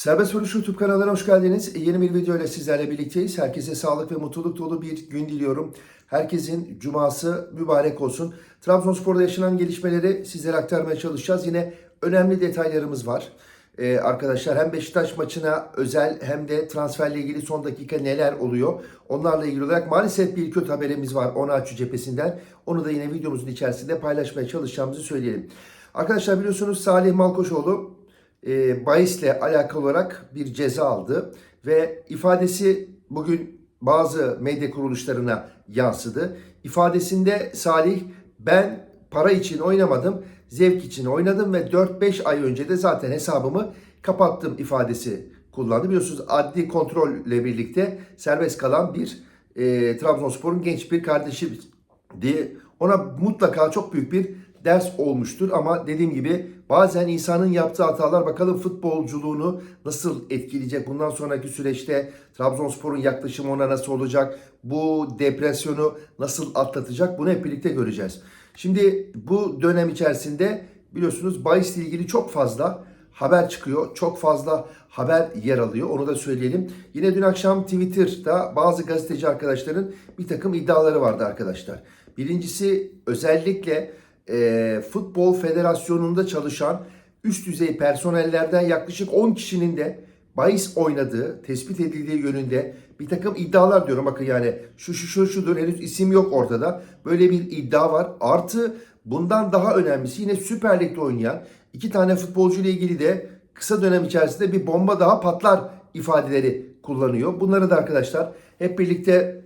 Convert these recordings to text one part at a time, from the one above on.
Serbest Vuruş YouTube kanalına hoş geldiniz. Yeni bir video ile sizlerle birlikteyiz. Herkese sağlık ve mutluluk dolu bir gün diliyorum. Herkesin cuması mübarek olsun. Trabzonspor'da yaşanan gelişmeleri sizlere aktarmaya çalışacağız. Yine önemli detaylarımız var. Ee, arkadaşlar hem Beşiktaş maçına özel hem de transferle ilgili son dakika neler oluyor? Onlarla ilgili olarak maalesef bir kötü haberimiz var Onaçu cephesinden. Onu da yine videomuzun içerisinde paylaşmaya çalışacağımızı söyleyelim. Arkadaşlar biliyorsunuz Salih Malkoçoğlu e, bahisle alakalı olarak bir ceza aldı ve ifadesi bugün bazı medya kuruluşlarına yansıdı. İfadesinde Salih ben para için oynamadım, zevk için oynadım ve 4-5 ay önce de zaten hesabımı kapattım ifadesi kullandı. Biliyorsunuz adli kontrolle birlikte serbest kalan bir e, Trabzonspor'un genç bir kardeşi diye ona mutlaka çok büyük bir ders olmuştur ama dediğim gibi bazen insanın yaptığı hatalar bakalım futbolculuğunu nasıl etkileyecek bundan sonraki süreçte Trabzonspor'un yaklaşımı ona nasıl olacak bu depresyonu nasıl atlatacak bunu hep birlikte göreceğiz. Şimdi bu dönem içerisinde biliyorsunuz bahisle ilgili çok fazla haber çıkıyor. Çok fazla haber yer alıyor. Onu da söyleyelim. Yine dün akşam Twitter'da bazı gazeteci arkadaşların bir takım iddiaları vardı arkadaşlar. Birincisi özellikle e, Futbol Federasyonu'nda çalışan üst düzey personellerden yaklaşık 10 kişinin de bahis oynadığı, tespit edildiği yönünde bir takım iddialar diyorum. Bakın yani şu şu şu şudur henüz isim yok ortada. Böyle bir iddia var. Artı bundan daha önemlisi yine Süper Lig'de oynayan iki tane futbolcu ile ilgili de kısa dönem içerisinde bir bomba daha patlar ifadeleri kullanıyor. Bunları da arkadaşlar hep birlikte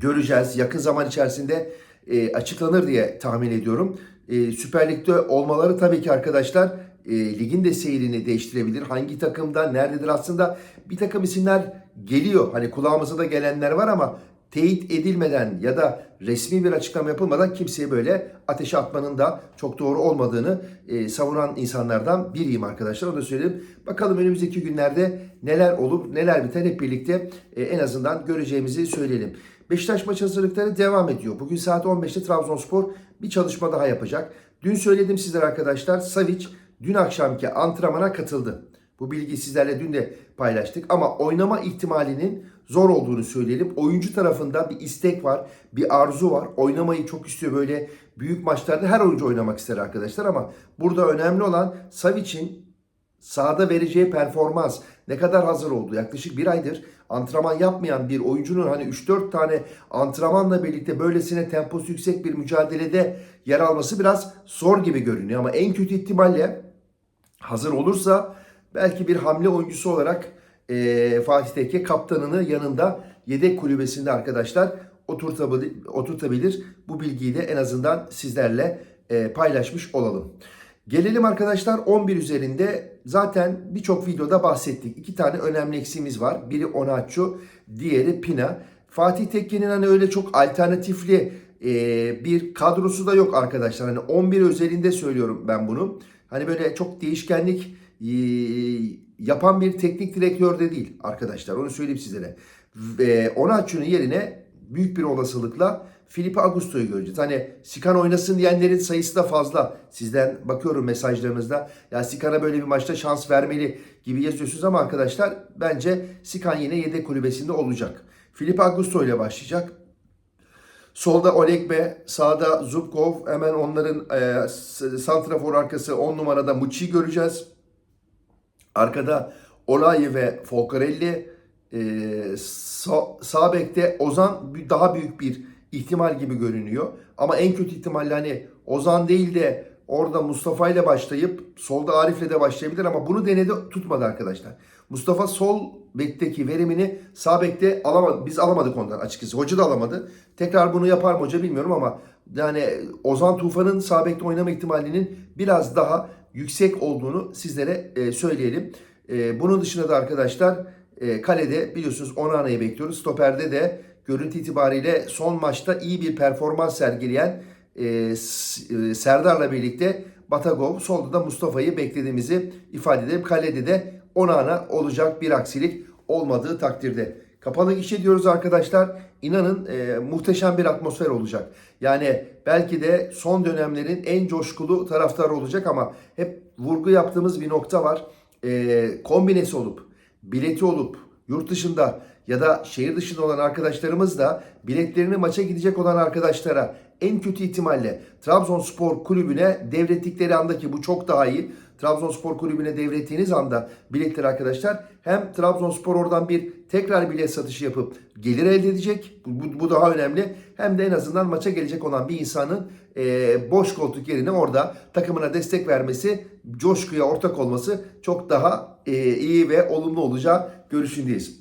göreceğiz. Yakın zaman içerisinde e, açıklanır diye tahmin ediyorum. E, Süper Lig'de olmaları tabii ki arkadaşlar e, ligin de seyrini değiştirebilir. Hangi takımda, nerededir aslında bir takım isimler geliyor. Hani kulağımıza da gelenler var ama teyit edilmeden ya da resmi bir açıklama yapılmadan kimseye böyle ateşe atmanın da çok doğru olmadığını e, savunan insanlardan biriyim arkadaşlar. Onu da söyleyeyim. Bakalım önümüzdeki günlerde neler olur, neler biter hep birlikte e, en azından göreceğimizi söyleyelim. Beşiktaş maç hazırlıkları devam ediyor. Bugün saat 15'te Trabzonspor bir çalışma daha yapacak. Dün söyledim sizlere arkadaşlar. Savic dün akşamki antrenmana katıldı. Bu bilgiyi sizlerle dün de paylaştık ama oynama ihtimalinin zor olduğunu söyleyelim. Oyuncu tarafında bir istek var, bir arzu var. Oynamayı çok istiyor böyle büyük maçlarda her oyuncu oynamak ister arkadaşlar ama burada önemli olan Savic'in sahada vereceği performans ne kadar hazır oldu. Yaklaşık bir aydır antrenman yapmayan bir oyuncunun hani 3-4 tane antrenmanla birlikte böylesine temposu yüksek bir mücadelede yer alması biraz zor gibi görünüyor. Ama en kötü ihtimalle hazır olursa belki bir hamle oyuncusu olarak e, Fatih Tekke kaptanını yanında yedek kulübesinde arkadaşlar oturtabilir, oturtabilir. Bu bilgiyi de en azından sizlerle e, paylaşmış olalım. Gelelim arkadaşlar 11 üzerinde zaten birçok videoda bahsettik. İki tane önemli eksiğimiz var. Biri Onaçu, diğeri Pina. Fatih Tekke'nin hani öyle çok alternatifli e, bir kadrosu da yok arkadaşlar. Hani 11 özelinde söylüyorum ben bunu. Hani böyle çok değişkenlik yapan bir teknik direktör de değil arkadaşlar. Onu söyleyeyim sizlere. E, Onaçu'nun yerine büyük bir olasılıkla Felipe Augusto'yu göreceğiz. Hani Sikan oynasın diyenlerin sayısı da fazla. Sizden bakıyorum mesajlarınızda. Ya Sikan'a böyle bir maçta şans vermeli gibi yazıyorsunuz ama arkadaşlar bence Sikan yine yedek kulübesinde olacak. Felipe Augusto ile başlayacak. Solda Olegbe, sağda Zubkov, hemen onların e, santrafor arkası 10 numarada Muçi göreceğiz. Arkada Olayi ve Folcarelli, e, sağ, sağ bekte Ozan daha büyük bir ihtimal gibi görünüyor. Ama en kötü ihtimalle hani Ozan değil de orada Mustafa ile başlayıp solda Arif'le de başlayabilir ama bunu denedi tutmadı arkadaşlar. Mustafa sol bekteki verimini sağ bekte alamadı. Biz alamadık ondan açıkçası. Hoca da alamadı. Tekrar bunu yapar mı hoca bilmiyorum ama yani Ozan Tufan'ın sağ bekte oynama ihtimalinin biraz daha yüksek olduğunu sizlere e, söyleyelim. E, bunun dışında da arkadaşlar e, kalede biliyorsunuz Onana'yı bekliyoruz. Stoperde de görüntü itibariyle son maçta iyi bir performans sergileyen e, e, Serdar'la birlikte Batagov, solda da Mustafa'yı beklediğimizi ifade edelim. Kalede de Onana olacak bir aksilik olmadığı takdirde. Kapalı gişe diyoruz arkadaşlar. İnanın e, muhteşem bir atmosfer olacak. Yani belki de son dönemlerin en coşkulu taraftarı olacak ama hep vurgu yaptığımız bir nokta var. e, kombinesi olup, bileti olup, yurt dışında ya da şehir dışında olan arkadaşlarımız da biletlerini maça gidecek olan arkadaşlara en kötü ihtimalle Trabzonspor kulübüne devrettikleri andaki bu çok daha iyi. Trabzonspor kulübüne devrettiğiniz anda biletleri arkadaşlar hem Trabzonspor oradan bir tekrar bilet satışı yapıp gelir elde edecek. Bu, bu daha önemli. Hem de en azından maça gelecek olan bir insanın e, boş koltuk yerine orada takımına destek vermesi, coşkuya ortak olması çok daha e, iyi ve olumlu olacağı görüşündeyiz.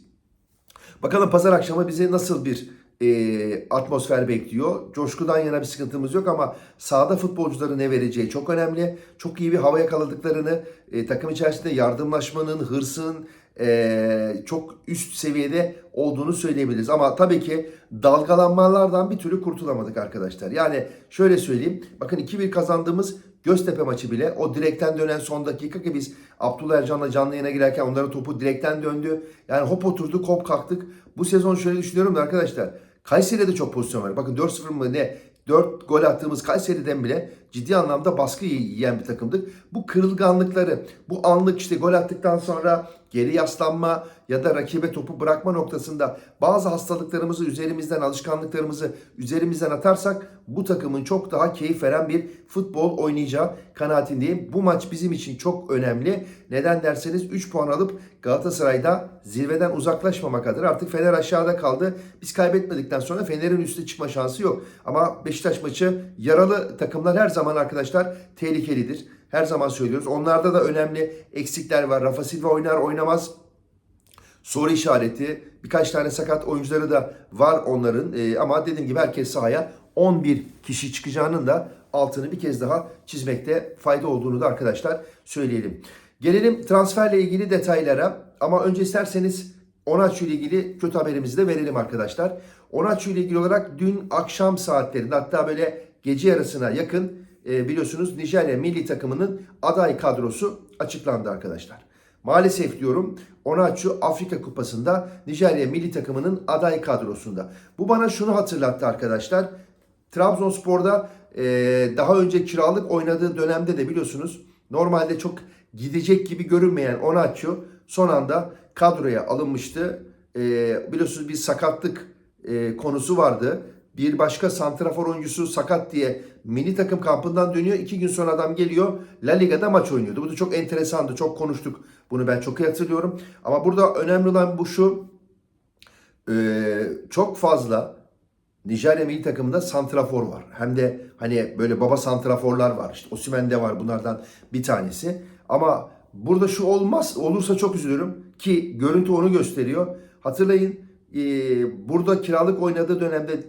Bakalım pazar akşamı bize nasıl bir e, atmosfer bekliyor. Coşkudan yana bir sıkıntımız yok ama sahada futbolcuların ne vereceği çok önemli. Çok iyi bir hava yakaladıklarını, e, takım içerisinde yardımlaşmanın, hırsın e, çok üst seviyede olduğunu söyleyebiliriz. Ama tabii ki dalgalanmalardan bir türlü kurtulamadık arkadaşlar. Yani şöyle söyleyeyim. Bakın 2-1 kazandığımız Göztepe maçı bile o direkten dönen son dakika ki biz Abdullah Ercan'la canlı yayına girerken onların topu direkten döndü. Yani hop oturduk hop kalktık. Bu sezon şöyle düşünüyorum da arkadaşlar. Kayseri'de de çok pozisyon var. Bakın 4-0 mı ne 4 gol attığımız Kayseri'den bile ciddi anlamda baskı yiyen bir takımdık. Bu kırılganlıkları, bu anlık işte gol attıktan sonra geri yaslanma ya da rakibe topu bırakma noktasında bazı hastalıklarımızı üzerimizden, alışkanlıklarımızı üzerimizden atarsak bu takımın çok daha keyif veren bir futbol oynayacağı kanaatindeyim. Bu maç bizim için çok önemli. Neden derseniz 3 puan alıp Galatasaray'da zirveden uzaklaşmamak adına artık Fener aşağıda kaldı. Biz kaybetmedikten sonra Fener'in üste çıkma şansı yok. Ama Beşiktaş maçı yaralı takımlar her zaman arkadaşlar tehlikelidir. Her zaman söylüyoruz. Onlarda da önemli eksikler var. Rafa Silva oynar oynamaz soru işareti. Birkaç tane sakat oyuncuları da var onların. Ee, ama dediğim gibi herkes sahaya 11 kişi çıkacağının da altını bir kez daha çizmekte fayda olduğunu da arkadaşlar söyleyelim. Gelelim transferle ilgili detaylara. Ama önce isterseniz Onaçu ile ilgili kötü haberimizi de verelim arkadaşlar. Onaçu ile ilgili olarak dün akşam saatlerinde hatta böyle gece yarısına yakın e, biliyorsunuz Nijerya milli takımının aday kadrosu açıklandı arkadaşlar. Maalesef diyorum Onaçu Afrika Kupası'nda Nijerya milli takımının aday kadrosunda. Bu bana şunu hatırlattı arkadaşlar. Trabzonspor'da e, daha önce kiralık oynadığı dönemde de biliyorsunuz normalde çok gidecek gibi görünmeyen Onaçu son anda kadroya alınmıştı. E, biliyorsunuz bir sakatlık e, konusu vardı. Bir başka santrafor oyuncusu sakat diye mini takım kampından dönüyor. İki gün sonra adam geliyor La Liga'da maç oynuyordu. Bu da çok enteresandı. Çok konuştuk. Bunu ben çok iyi hatırlıyorum. Ama burada önemli olan bu şu. E, çok fazla Nijerya milli takımında santrafor var. Hem de hani böyle baba santraforlar var. İşte Osimhen'de var bunlardan bir tanesi. Ama burada şu olmaz olursa çok üzülürüm ki görüntü onu gösteriyor. Hatırlayın e, burada kiralık oynadığı dönemde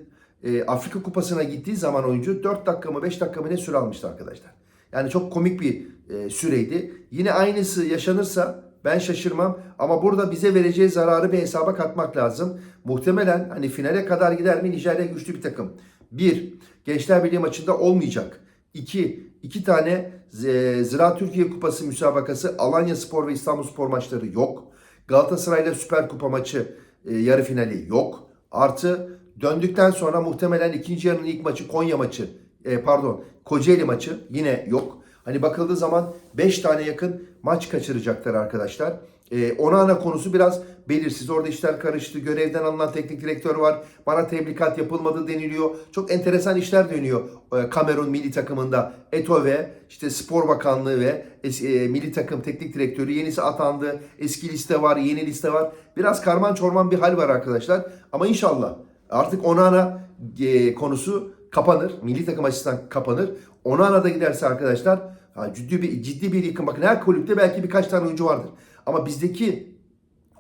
e, Afrika Kupası'na gittiği zaman oyuncu 4 dakika mı 5 dakika mı ne süre almıştı arkadaşlar. Yani çok komik bir e, süreydi. Yine aynısı yaşanırsa ben şaşırmam ama burada bize vereceği zararı bir hesaba katmak lazım. Muhtemelen hani finale kadar gider mi Nijerya güçlü bir takım. Bir, Gençler Birliği maçında olmayacak. İki, iki tane e, Zira Türkiye Kupası müsabakası Alanya Spor ve İstanbul Spor maçları yok. Galatasaray'la Süper Kupa maçı e, yarı finali yok. Artı döndükten sonra muhtemelen ikinci yarının ilk maçı Konya maçı e, pardon Kocaeli maçı yine yok. Hani bakıldığı zaman 5 tane yakın maç kaçıracaklar arkadaşlar. Ee, Onana konusu biraz belirsiz. Orada işler karıştı. Görevden alınan teknik direktör var. Bana tebligat yapılmadı deniliyor. Çok enteresan işler dönüyor e, Kamerun milli takımında. Eto ve işte Spor Bakanlığı ve es, e, milli takım teknik direktörü yenisi atandı. Eski liste var, yeni liste var. Biraz karman çorman bir hal var arkadaşlar. Ama inşallah artık Onana e, konusu kapanır. Milli takım açısından kapanır. Onana da giderse arkadaşlar ciddi bir ciddi bir yıkım. Bakın her kulüpte belki birkaç tane oyuncu vardır. Ama bizdeki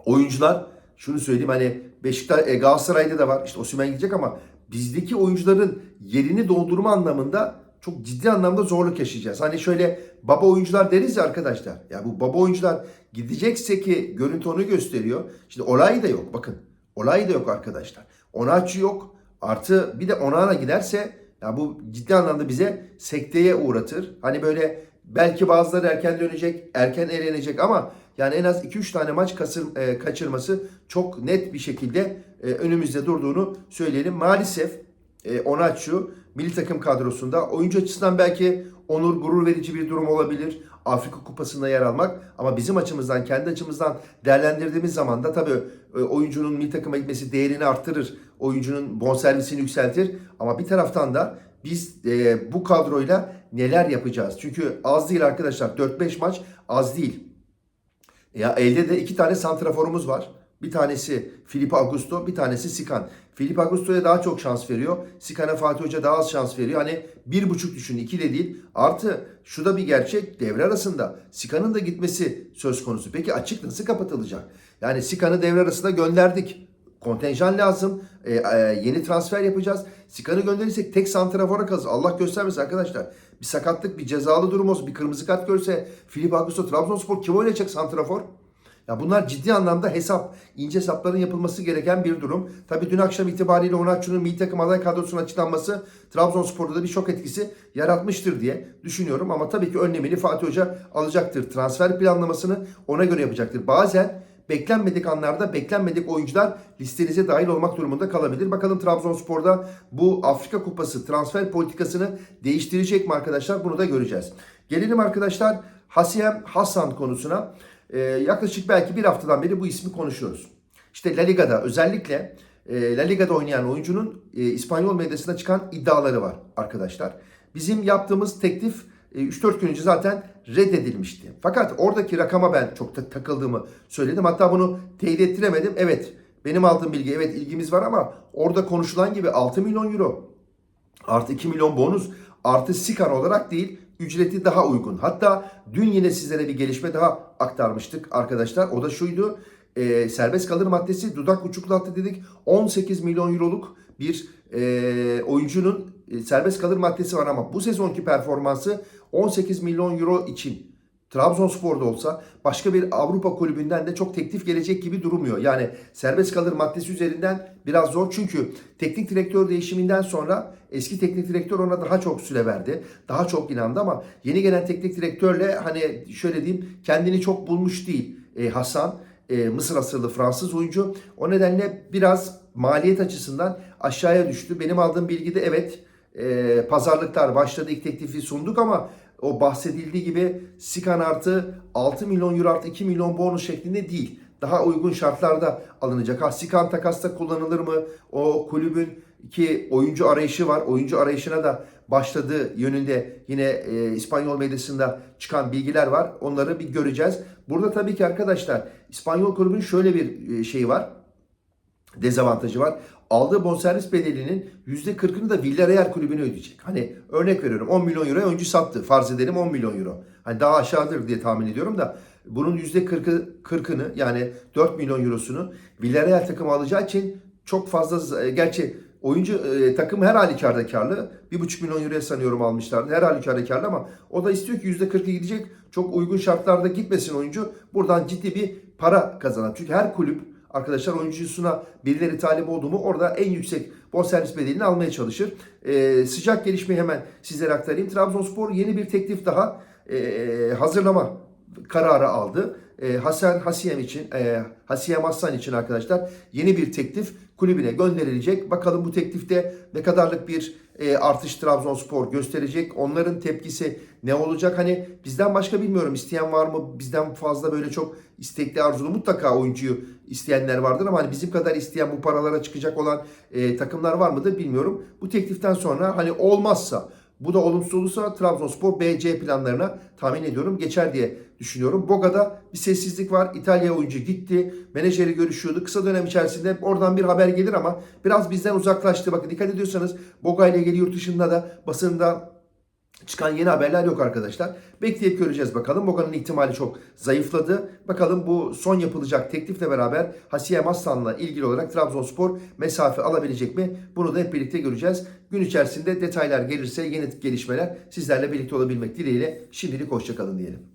oyuncular şunu söyleyeyim hani Beşiktaş e, Galatasaray'da da var. İşte Osimhen gidecek ama bizdeki oyuncuların yerini doldurma anlamında çok ciddi anlamda zorluk yaşayacağız. Hani şöyle baba oyuncular deriz ya arkadaşlar. Ya bu baba oyuncular gidecekse ki görüntü onu gösteriyor. Şimdi olay da yok bakın. Olay da yok arkadaşlar. Onaçı yok. Artı bir de Onana giderse ya bu ciddi anlamda bize sekteye uğratır. Hani böyle belki bazıları erken dönecek, erken elenecek ama yani en az 2-3 tane maç kasır, e, kaçırması çok net bir şekilde e, önümüzde durduğunu söyleyelim. Maalesef e, Onaçu milli takım kadrosunda oyuncu açısından belki onur gurur verici bir durum olabilir. Afrika Kupası'nda yer almak. Ama bizim açımızdan, kendi açımızdan değerlendirdiğimiz zaman da tabii e, oyuncunun milli takıma gitmesi değerini arttırır. Oyuncunun bonservisini yükseltir. Ama bir taraftan da biz e, bu kadroyla neler yapacağız? Çünkü az değil arkadaşlar. 4-5 maç az değil. Ya elde de iki tane santraforumuz var. Bir tanesi Filipe Augusto, bir tanesi Sikan. Filipe Augusto'ya daha çok şans veriyor. Sikan'a Fatih Hoca daha az şans veriyor. Hani bir buçuk düşün, iki de değil. Artı şu da bir gerçek, devre arasında Sikan'ın da gitmesi söz konusu. Peki açık nasıl kapatılacak? Yani Sikan'ı devre arasında gönderdik. Kontenjan lazım. E, e, yeni transfer yapacağız. Sikan'ı gönderirsek tek santrafora kalır. Allah göstermesin arkadaşlar. Bir sakatlık, bir cezalı durum olsun, bir kırmızı kart görse Filipe Augusto Trabzonspor kim oynayacak santrafor? Ya bunlar ciddi anlamda hesap, ince hesapların yapılması gereken bir durum. Tabii dün akşam itibariyle Onatçı'nın milli takım aday kadrosunun açıklanması Trabzonspor'da da bir şok etkisi yaratmıştır diye düşünüyorum. Ama tabii ki önlemini Fatih Hoca alacaktır. Transfer planlamasını ona göre yapacaktır. Bazen beklenmedik anlarda beklenmedik oyuncular listenize dahil olmak durumunda kalabilir. Bakalım Trabzonspor'da bu Afrika Kupası transfer politikasını değiştirecek mi arkadaşlar? Bunu da göreceğiz. Gelelim arkadaşlar Hasiyem Hasan konusuna. Ee, yaklaşık belki bir haftadan beri bu ismi konuşuyoruz. İşte La Liga'da özellikle e, La Liga'da oynayan oyuncunun e, İspanyol medyasında çıkan iddiaları var arkadaşlar. Bizim yaptığımız teklif e, 3-4 gün önce zaten reddedilmişti. Fakat oradaki rakama ben çok ta- takıldığımı söyledim. Hatta bunu teyit ettiremedim. Evet benim aldığım bilgi evet ilgimiz var ama orada konuşulan gibi 6 milyon euro artı 2 milyon bonus artı Sikan olarak değil ücreti daha uygun. Hatta dün yine sizlere bir gelişme daha aktarmıştık arkadaşlar. O da şuydu. e, serbest kalır maddesi dudak uçuklattı dedik. 18 milyon euroluk bir e, oyuncunun e, serbest kalır maddesi var ama bu sezonki performansı 18 milyon euro için Trabzonspor'da olsa başka bir Avrupa kulübünden de çok teklif gelecek gibi durmuyor. Yani serbest kalır maddesi üzerinden biraz zor çünkü teknik direktör değişiminden sonra eski teknik direktör ona daha çok süre verdi. Daha çok inandı ama yeni gelen teknik direktörle hani şöyle diyeyim kendini çok bulmuş değil e, Hasan. e, Mısır asıllı Fransız oyuncu. O nedenle biraz maliyet açısından aşağıya düştü. Benim aldığım bilgide evet e, pazarlıklar başladı. İlk teklifi sunduk ama o bahsedildiği gibi Sikan artı 6 milyon euro artı 2 milyon bonus şeklinde değil. Daha uygun şartlarda alınacak. Ha Sikan takasta kullanılır mı? O kulübün ki oyuncu arayışı var. Oyuncu arayışına da başladığı yönünde yine e, İspanyol medyasında çıkan bilgiler var. Onları bir göreceğiz. Burada tabii ki arkadaşlar İspanyol kulübün şöyle bir e, şeyi var dezavantajı var. Aldığı bonservis bedelinin %40'ını da Villarreal kulübüne ödeyecek. Hani örnek veriyorum 10 milyon euro oyuncu sattı. Farz edelim 10 milyon euro. Hani daha aşağıdır diye tahmin ediyorum da bunun %40'ı 40'ını yani 4 milyon eurosunu Villarreal takımı alacağı için çok fazla z- gerçi oyuncu e, takım her halükarda karlı. 1,5 milyon euroya sanıyorum almışlardı. Her halükarda karlı ama o da istiyor ki %40'ı gidecek. Çok uygun şartlarda gitmesin oyuncu. Buradan ciddi bir para kazanan. Çünkü her kulüp arkadaşlar oyuncusuna birileri talip oldu mu orada en yüksek bonservis bedelini almaya çalışır. Ee, sıcak gelişmeyi hemen sizlere aktarayım. Trabzonspor yeni bir teklif daha e, hazırlama kararı aldı. E, Hasan Hasiyem için, e, Hasiyem Hassan için arkadaşlar yeni bir teklif kulübüne gönderilecek. Bakalım bu teklifte ne kadarlık bir e, artış Trabzonspor gösterecek. Onların tepkisi ne olacak? Hani bizden başka bilmiyorum. İsteyen var mı? Bizden fazla böyle çok istekli arzulu mutlaka oyuncuyu isteyenler vardır ama hani bizim kadar isteyen bu paralara çıkacak olan e, takımlar var mıdır bilmiyorum. Bu tekliften sonra hani olmazsa bu da olumsuz olursa Trabzonspor BC planlarına tahmin ediyorum geçer diye düşünüyorum. Boga'da bir sessizlik var. İtalya oyuncu gitti. Menajeri görüşüyordu. Kısa dönem içerisinde oradan bir haber gelir ama biraz bizden uzaklaştı. Bakın dikkat ediyorsanız Boga ile ilgili yurt dışında da basında çıkan yeni haberler yok arkadaşlar. Bekleyip göreceğiz bakalım. Boga'nın ihtimali çok zayıfladı. Bakalım bu son yapılacak teklifle beraber Hasiyem Aslan'la ilgili olarak Trabzonspor mesafe alabilecek mi? Bunu da hep birlikte göreceğiz. Gün içerisinde detaylar gelirse yeni gelişmeler sizlerle birlikte olabilmek dileğiyle şimdilik hoşçakalın diyelim.